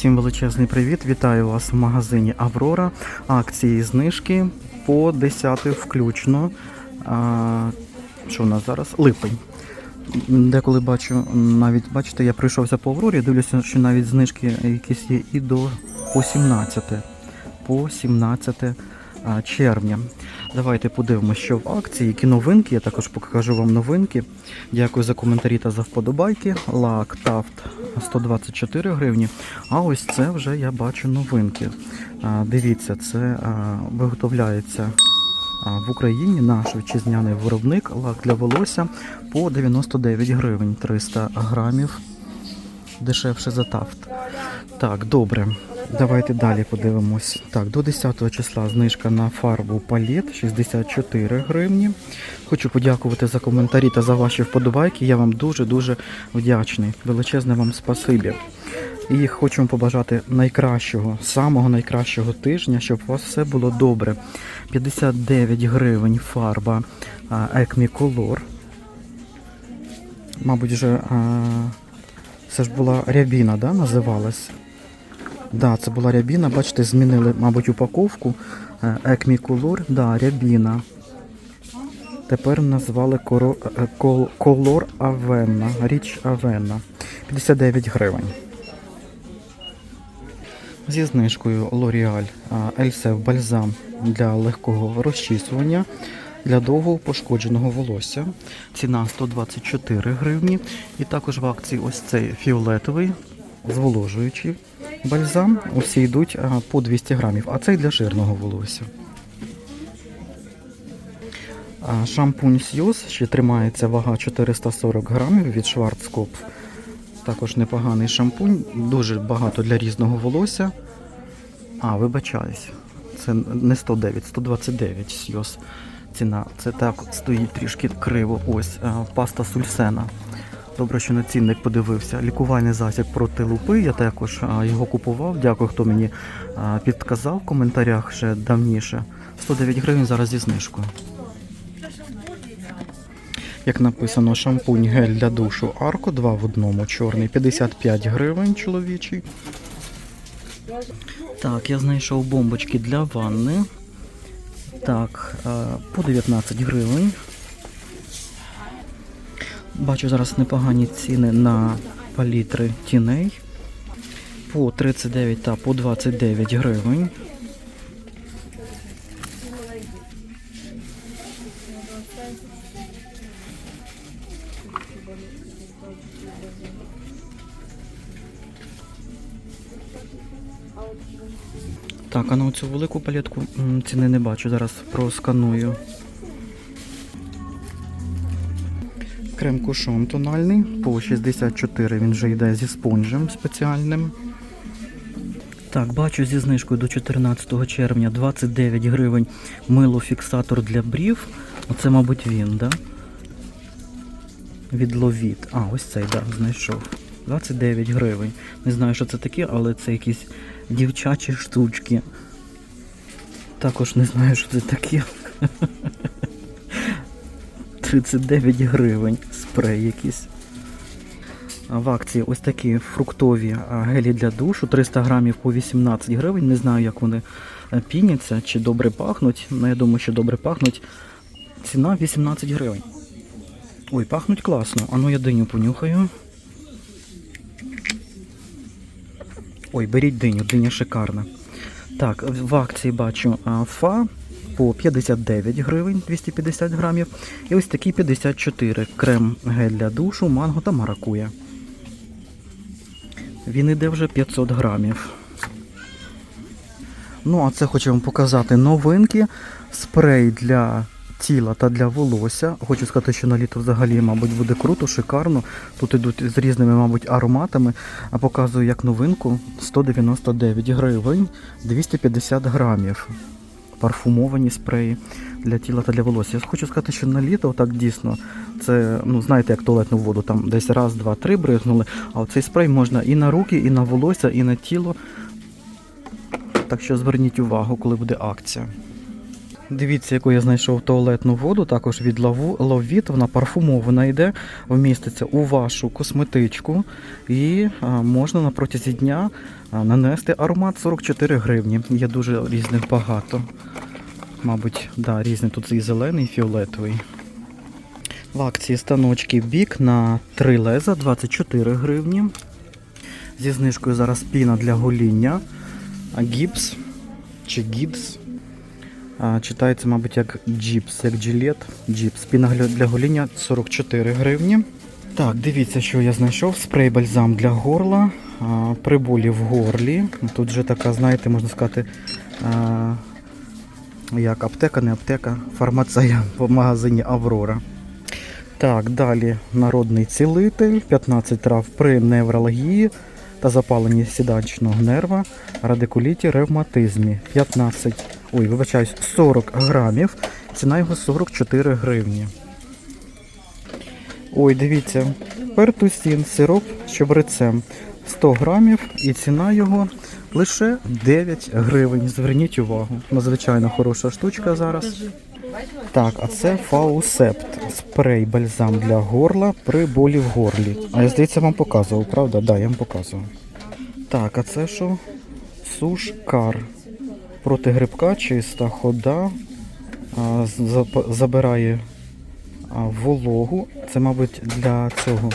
Всім величезний привіт! Вітаю вас в магазині Аврора. Акції знижки по 10 включно. А, що у нас зараз? Липень. Деколи бачу, навіть бачите, я пройшовся по Аврорі, дивлюся, що навіть знижки якісь є і до по 17. По 17 а, червня. Давайте подивимося, що в акції, які новинки. Я також покажу вам новинки. Дякую за коментарі та за вподобайки. Лак Тафт 124 гривні. А ось це вже я бачу новинки. Дивіться, це виготовляється в Україні наш вітчизняний виробник лак для волосся по 99 гривень 300 грамів. Дешевше за тафт. Так, добре. Давайте далі подивимось. Так, до 10 числа знижка на фарбу палет 64 гривні. Хочу подякувати за коментарі та за ваші вподобайки. Я вам дуже-дуже вдячний. Величезне вам спасибі. І хочу вам побажати найкращого, самого найкращого тижня, щоб у вас все було добре. 59 гривень фарба Acme Color. Мабуть, вже це ж була рябіна, да, називалась? Да, це була рябіна. Бачите, змінили, мабуть, упаковку. Е, Acme да, рябіна. Тепер назвали коро, е, кол- Color Avena, річ Avena. 59 гривень. Зі знижкою L'Oreal Ельсев бальзам для легкого розчісування для довго пошкодженого волосся. Ціна 124 гривні. І також в акції ось цей фіолетовий зволожуючий бальзам. Усі йдуть по 200 грамів, а цей для жирного волосся. Шампунь Сьюз ще тримається вага 440 грамів від Schwarzkopf. Також непоганий шампунь, дуже багато для різного волосся. А, вибачаюсь. Це не 109, 129 Сьюз. Ціна. Це так стоїть трішки криво. Ось паста сульсена. Добре, що на цінник подивився. Лікувальний засіб проти лупи. Я також його купував. Дякую, хто мені підказав в коментарях ще давніше. 109 гривень зараз зі знижкою. Як написано, шампунь гель для душу Арко 2 в одному, чорний 55 гривень чоловічий. Так, я знайшов бомбочки для ванни. Так, по 19 гривень. Бачу зараз непогані ціни на палітри тіней. По 39 та по 29 гривень. Так, а на цю велику палетку м, ціни не бачу. Зараз просканую. Крем кушон тональний по 64 він вже йде зі спонжем спеціальним. Так, бачу зі знижкою до 14 червня 29 гривень мило-фіксатор для брів. Оце, мабуть, він, да? Від Ловіт. А, ось цей, да, знайшов. 29 гривень. Не знаю, що це таке, але це якісь дівчачі штучки. Також не знаю, що це таке. 39 гривень. Спрей якийсь. В акції ось такі фруктові гелі для душу. 300 грамів по 18 гривень. Не знаю, як вони е, піняться, чи добре пахнуть. Ну, я думаю, що добре пахнуть. Ціна 18 гривень. Ой, пахнуть класно. А ну я диню понюхаю. Ой, беріть диню, диня шикарна. Так, в акції бачу фа по 59 гривень 250 грамів. І ось такий 54 крем гель для душу, манго та маракуя. Він іде вже 500 грамів. Ну, а це хочу вам показати новинки. Спрей для тіла та для волосся. Хочу сказати, що на літо взагалі, мабуть, буде круто, шикарно. Тут ідуть з різними, мабуть, ароматами. А показую як новинку 199 гривень 250 грамів. Парфумовані спреї для тіла та для волосся. Я хочу сказати, що на літо так дійсно це, ну знаєте, як туалетну воду, там десь раз, два, три бризнули. А цей спрей можна і на руки, і на волосся, і на тіло. Так що зверніть увагу, коли буде акція. Дивіться, яку я знайшов туалетну воду, також від Ловіт. Вона парфумована йде, вміститься у вашу косметичку і можна на протязі дня нанести аромат 44 гривні. Є дуже різних багато. Мабуть, да, різні тут і зелений, і фіолетовий. В акції станочки бік на 3 леза 24 гривні. Зі знижкою зараз піна для гоління. А гіпс чи гіпс. Читається, мабуть, як джіпс, як джилет. Джіпс. Піна для гоління 44 гривні. Так, дивіться, що я знайшов. Спрей бальзам для горла. А, при болі в горлі. Тут вже така, знаєте, можна сказати, як аптека, не аптека, фармацея в магазині Аврора. Так, далі народний цілитель, 15 трав при невралгії та запаленні сідачного нерва, радикуліті, ревматизмі. 15, ой, вибачаюсь, 40 грамів. Ціна його 44 гривні. Ой, дивіться, пертусін, сироп з чебрецем 100 грамів і ціна його лише 9 гривень. Зверніть увагу. Надзвичайно хороша штучка зараз. Так, а це фаусепт. Спрей бальзам для горла при болі в горлі. А я здається, вам показував, правда? Так, да, я вам показував. Так, а це що? Сушкар. Проти грибка чиста хода. Забирає вологу. Це, мабуть, для цього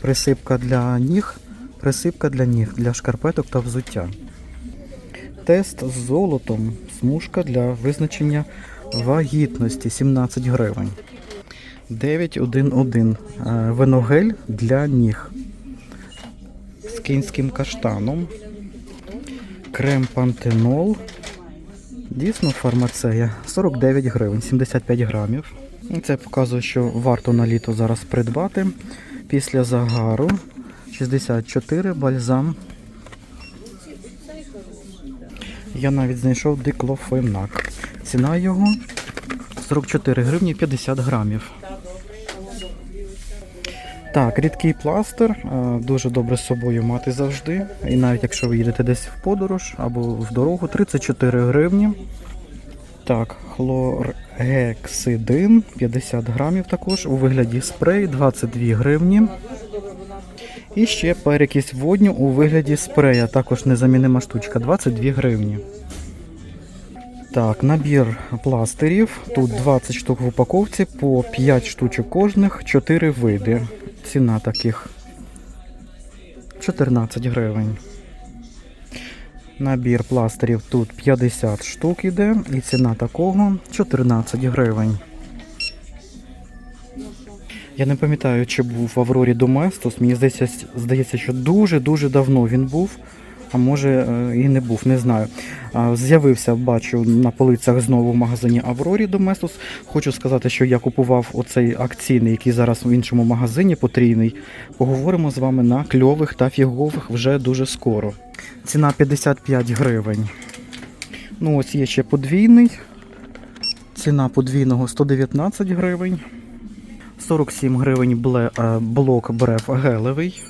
присипка для ніг. Присипка для ніг, для шкарпеток та взуття. Тест з золотом. Смужка для визначення вагітності 17 гривень. 911. Е, Виногель для ніг. З кінським каштаном. Крем пантенол. Дійсно фармацея. 49 гривень, 75 грамів. Це показує, що варто на літо зараз придбати. Після загару 64 бальзам. Я навіть знайшов диклофенак. Ціна його 44 гривні 50 грамів. Так, рідкий пластир е, дуже добре з собою мати завжди. І навіть якщо ви їдете десь в подорож або в дорогу, 34 гривні. Так, хлоргексидин 50 грамів також. У вигляді спрей 22 гривні. І ще перекись водню у вигляді спрея, також незамінима штучка, 22 гривні. Так, набір пластирів. Тут 20 штук в упаковці, по 5 штучок кожних, 4 види. Ціна таких 14 гривень. Набір пластирів тут 50 штук іде, і ціна такого 14 гривень. Я не пам'ятаю, чи був в Аврорі Доместос. Мені здається, здається, що дуже-дуже давно він був, а може е, і не був, не знаю. З'явився, бачу, на полицях знову в магазині Аврорі Доместос. Хочу сказати, що я купував оцей акційний, який зараз в іншому магазині потрійний. Поговоримо з вами на кльових та фігових вже дуже скоро. Ціна 55 гривень. Ну, ось є ще подвійний. Ціна подвійного 119 гривень. 47 гривень е, блок бреф гелевий.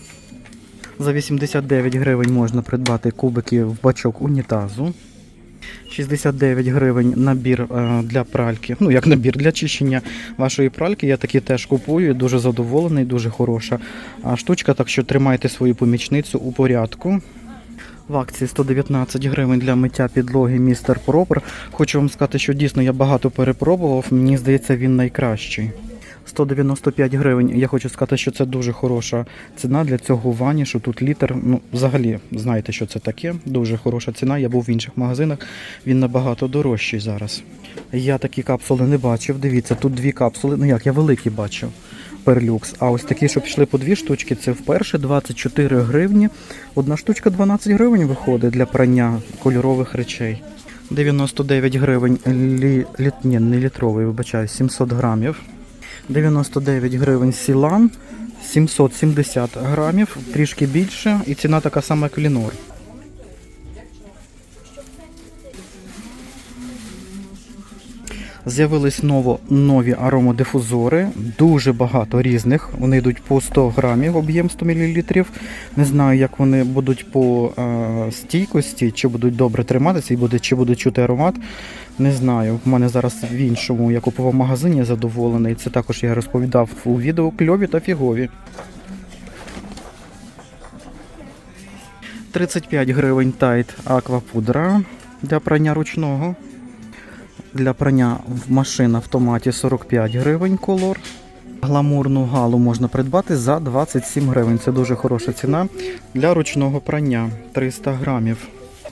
За 89 гривень можна придбати кубики в бачок унітазу. 69 гривень набір е, для пральки. Ну, як набір для чищення вашої пральки. Я такі теж купую. Дуже задоволений, дуже хороша штучка. Так що тримайте свою помічницю у порядку. В акції 119 гривень для миття підлоги містер Пропер. Хочу вам сказати, що дійсно я багато перепробував. Мені здається, він найкращий. 195 гривень. Я хочу сказати, що це дуже хороша ціна для цього ванішу. Тут літр. Ну, взагалі, знаєте, що це таке. Дуже хороша ціна. Я був в інших магазинах. Він набагато дорожчий зараз. Я такі капсули не бачив. Дивіться, тут дві капсули. Ну як, я великі бачив. Перлюкс. А ось такі, що пішли по дві штучки, це вперше 24 гривні. Одна штучка 12 гривень виходить для прання кольорових речей. 99 гривень лі, не літровий, вибачаю, 700 грамів. 99 гривень сілан, 770 грамів, трішки більше, і ціна така сама, як Лінор. З'явились ново, нові аромадифузори, дуже багато різних. Вони йдуть по 100 грамів, об'єм 100 мл. Не знаю, як вони будуть по е, стійкості, чи будуть добре триматися, і буде, чи буде чути аромат. Не знаю. В мене зараз в іншому я купував магазині задоволений. Це також я розповідав у відео кльові та фігові. 35 гривень тайт аквапудра для прання ручного. Для прання машин автоматі 45 гривень колор. Гламурну галу можна придбати за 27 гривень. Це дуже хороша ціна для ручного прання 300 грамів.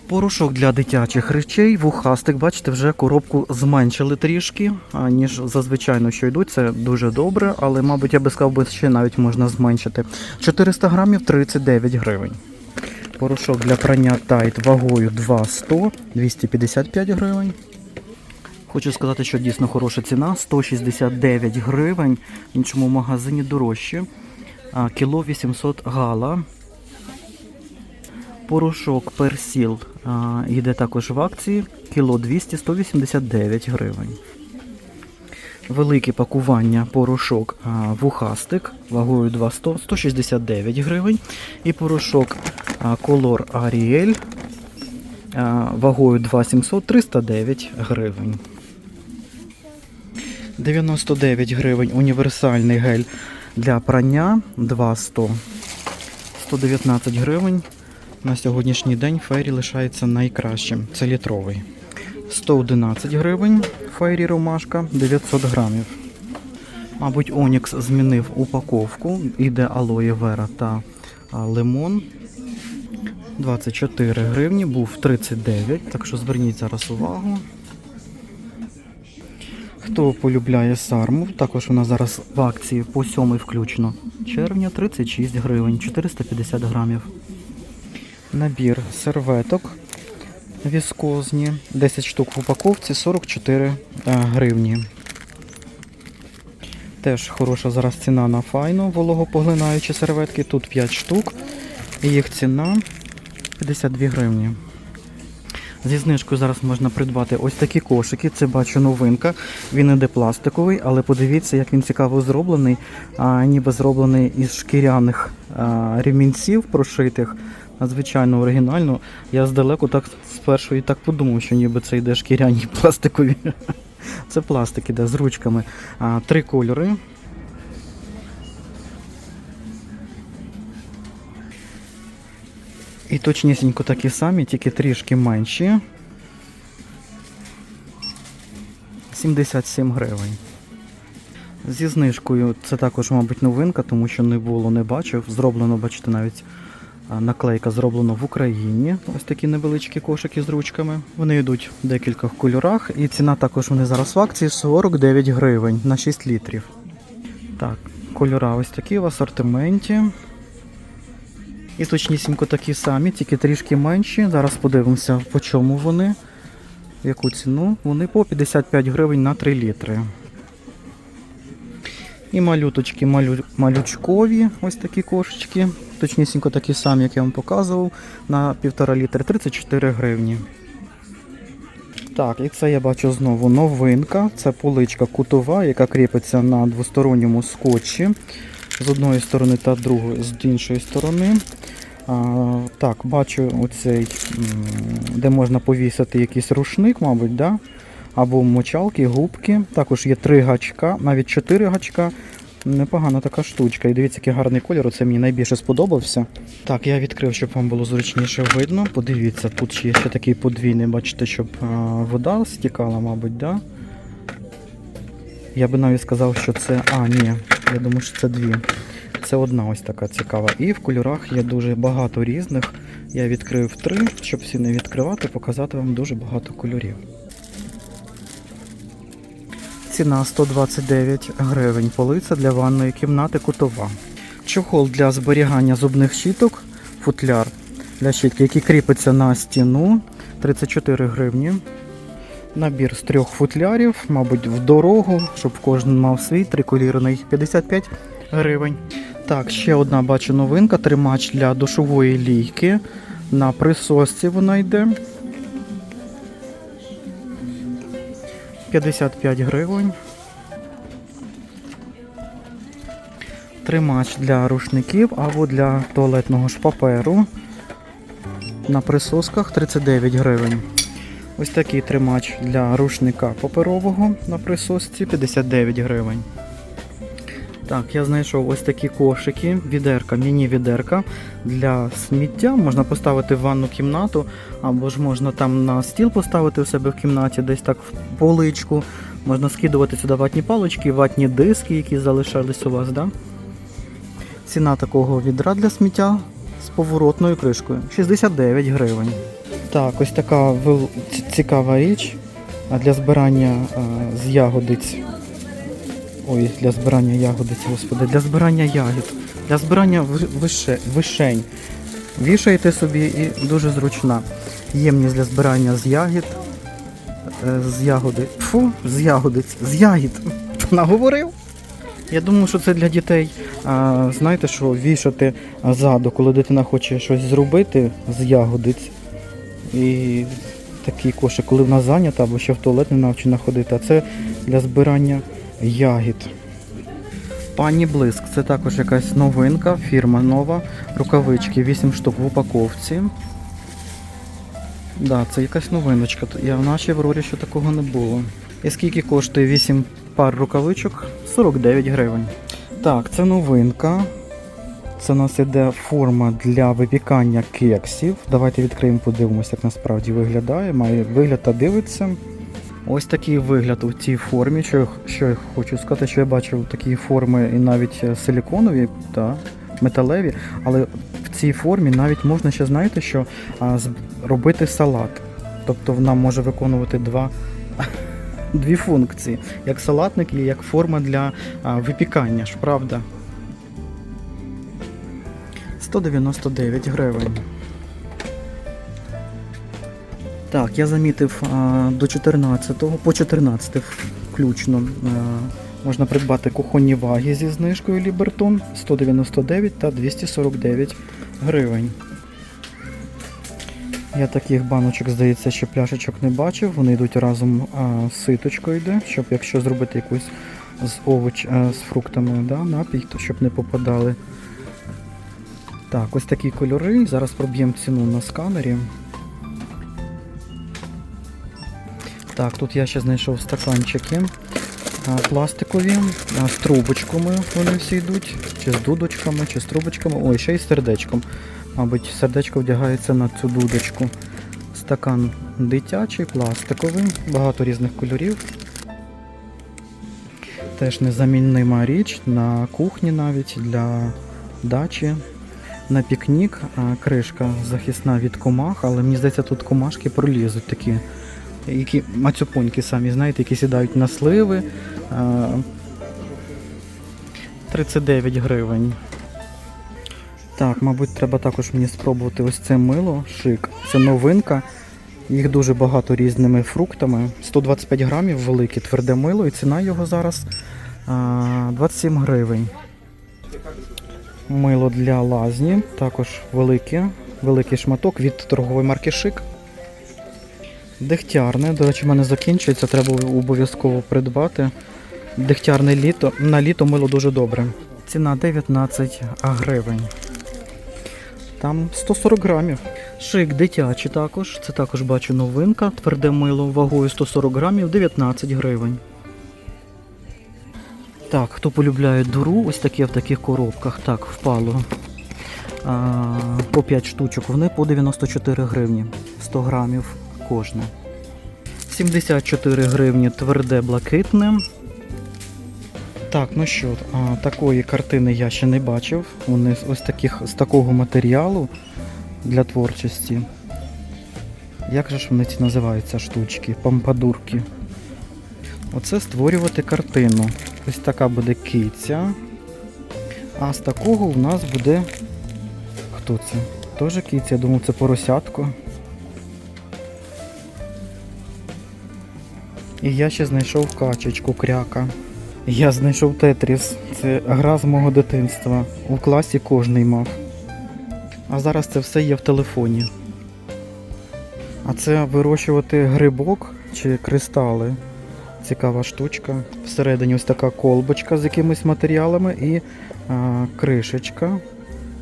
Порошок для дитячих речей, вухастик, бачите, вже коробку зменшили трішки, ніж зазвичай, що йдуть. Це дуже добре, але, мабуть, я би сказав, би, ще навіть можна зменшити. 400 грамів 39 гривень. Порошок для прання тайт вагою 2,100, 255 гривень. Хочу сказати, що дійсно хороша ціна 169 гривень. В іншому магазині дорожче. Кіло 800 гала. Порошок персіл йде також в акції. Кіло 200 189 гривень. Велике пакування порошок вухастик вагою 200 169 гривень. І порошок а, Color Ariel а, вагою 2700 309 гривень. 99 гривень універсальний гель для прання 200. 119 гривень. На сьогоднішній день фейрі лишається найкращим. Це літровий. 111 гривень. Фейрі ромашка 900 грамів. Мабуть, Онікс змінив упаковку. Іде алоє вера та лимон. 24 гривні, був 39, так що зверніть зараз увагу. Хто полюбляє сарму, також вона зараз в акції по 7 включно. Червня 36 гривень, 450 грамів. Набір серветок віскозні, 10 штук в упаковці, 44 е, гривні. Теж хороша зараз ціна на файну, вологопоглинаючі серветки. Тут 5 штук. І їх ціна 52 гривні. Зі знижкою зараз можна придбати ось такі кошики. Це бачу новинка. Він іде пластиковий, але подивіться, як він цікаво зроблений, а, ніби зроблений із шкіряних а, ремінців прошитих. Надзвичайно оригінально. Я здалеку так спершу і так подумав, що ніби це йде шкіряні пластикові. Це пластик іде з ручками. А, три кольори. І точнісінько такі самі, тільки трішки менші. 77 гривень. Зі знижкою це також, мабуть, новинка, тому що не було, не бачив. Зроблено, бачите, навіть наклейка зроблена в Україні. Ось такі невеличкі кошики з ручками. Вони йдуть в декількох кольорах. І ціна також вони зараз в акції 49 гривень на 6 літрів. Так, кольора ось такі в асортименті. І точнісінько такі самі, тільки трішки менші. Зараз подивимося, по чому вони, в яку ціну. Вони по 55 гривень на 3 літри. І малюточки малю... малючкові, ось такі кошечки. Точнісінько такі самі, як я вам показував, на 1,5 літри 34 гривні. Так, і це я бачу знову новинка. Це поличка кутова, яка кріпиться на двосторонньому скотчі з одної сторони та другої з іншої сторони. А, так, бачу оцей, де можна повісити якийсь рушник, мабуть, да? або мочалки, губки. Також є три гачка, навіть чотири гачка. Непогана така штучка. І дивіться, який гарний кольор. Це мені найбільше сподобався. Так, я відкрив, щоб вам було зручніше видно. Подивіться, тут є ще такий подвійний, бачите, щоб а, вода стікала, мабуть, да? Я би навіть сказав, що це. А, ні, я думаю, що це дві. Це одна ось така цікава. І в кольорах є дуже багато різних. Я відкрив три, щоб всі не відкривати, показати вам дуже багато кольорів. Ціна 129 гривень. Полиця для ванної кімнати кутова. Чохол для зберігання зубних щіток, футляр для щітки, який кріпиться на стіну 34 гривні. Набір з трьох футлярів, мабуть, в дорогу, щоб кожен мав свій триколірний 55 гривень. Так, ще одна бачу новинка. Тримач для душової лійки. На присосці вона йде. 55 гривень. Тримач для рушників або для туалетного ж паперу. На присосках 39 гривень. Ось такий тримач для рушника паперового на присосці 59 гривень. Так, я знайшов ось такі кошики, відерка, міні-відерка для сміття. Можна поставити в ванну кімнату, або ж можна там на стіл поставити у себе в кімнаті, десь так в поличку. Можна скидувати сюди ватні палички, ватні диски, які залишались у вас. Да? Ціна такого відра для сміття з поворотною кришкою 69 гривень. Так, ось така цікава річ для збирання а, з ягодиць. Ой, для збирання ягодиць, господи, для збирання ягід, для збирання више, вишень. Вішаєте собі і дуже зручна. Ємність для збирання з ягід. е, З ягоди. Фу, з ягодиць, з ягід. Наговорив. Я думаю, що це для дітей. А, знаєте, що вішати ззаду, коли дитина хоче щось зробити з ягодиць. І такий кошик, коли вона зайнята або ще в туалет не навчена ходити. А це для збирання ягід. Пані Блиск, це також якась новинка, фірма нова. Рукавички 8 штук в упаковці. Да, це якась новиночка. Я в нашій Аврорі ще такого не було. І скільки коштує 8 пар рукавичок? 49 гривень. Так, це новинка. Це у нас іде форма для випікання кексів. Давайте відкриємо, подивимося, як насправді виглядає. Має вигляд та дивиться. Ось такий вигляд у цій формі. Що, що я хочу сказати, що я бачив такі форми і навіть е, силіконові та металеві, але в цій формі навіть можна ще знаєте, що а, робити салат. Тобто вона може виконувати два. Дві функції, як салатник і як форма для а, випікання ж, правда? 199 гривень. Так, я замітив до 14-го, по 14 включно можна придбати кухонні ваги зі знижкою Лібертон 199 та 249 гривень. Я таких баночок, здається, ще пляшечок не бачив. Вони йдуть разом з ситочкою йде, щоб якщо зробити якусь з овоч, з фруктами да, напій, то щоб не попадали. Так, ось такі кольори. Зараз проб'ємо ціну на сканері. Так, тут я ще знайшов стаканчики пластикові, з трубочками вони всі йдуть, чи з дудочками, чи з трубочками. Ой, ще й з сердечком. Мабуть, сердечко вдягається на цю дудочку. Стакан дитячий, пластиковий, багато різних кольорів. Теж незаміннима річ на кухні навіть для дачі. На пікнік кришка захисна від комах, але мені здається, тут комашки пролізуть такі, які мацюпоньки самі, знаєте, які сідають на сливи. 39 гривень. Так, мабуть, треба також мені спробувати ось це мило, шик. Це новинка. Їх дуже багато різними фруктами. 125 грамів велике тверде мило, і ціна його зараз 27 гривень. Мило для лазні, також велике, великий шматок від торгової марки Шик. Дегтярне, до речі, в мене закінчується, треба обов'язково придбати. Дегтярне літо. На літо мило дуже добре. Ціна 19 гривень. Там 140 грамів. Шик дитячий також. Це також бачу новинка. Тверде мило вагою 140 грамів, 19 гривень. Так, хто полюбляє дуру, ось таке в таких коробках. Так, впало. А, по 5 штучок. Вони по 94 гривні. 100 грамів кожне. 74 гривні тверде блакитне. Так, ну що, а, такої картини я ще не бачив. Вони ось таких, з такого матеріалу для творчості. Як же ж вони ці називаються штучки? Помпадурки. Оце створювати картину. Ось така буде киця. А з такого у нас буде. Хто це? Теж киця, я думав, це поросятко. І я ще знайшов качечку кряка. Я знайшов Тетріс. Це гра з мого дитинства. У класі кожний мав. А зараз це все є в телефоні. А це вирощувати грибок чи кристали. Цікава штучка. Всередині ось така колбочка з якимись матеріалами і а, кришечка.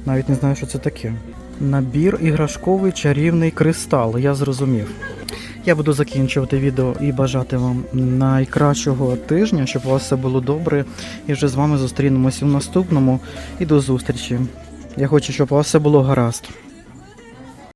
Навіть не знаю, що це таке. Набір іграшковий чарівний кристал. Я зрозумів. Я буду закінчувати відео і бажати вам найкращого тижня, щоб у вас все було добре. І вже з вами зустрінемось у наступному. І до зустрічі. Я хочу, щоб у вас все було гаразд.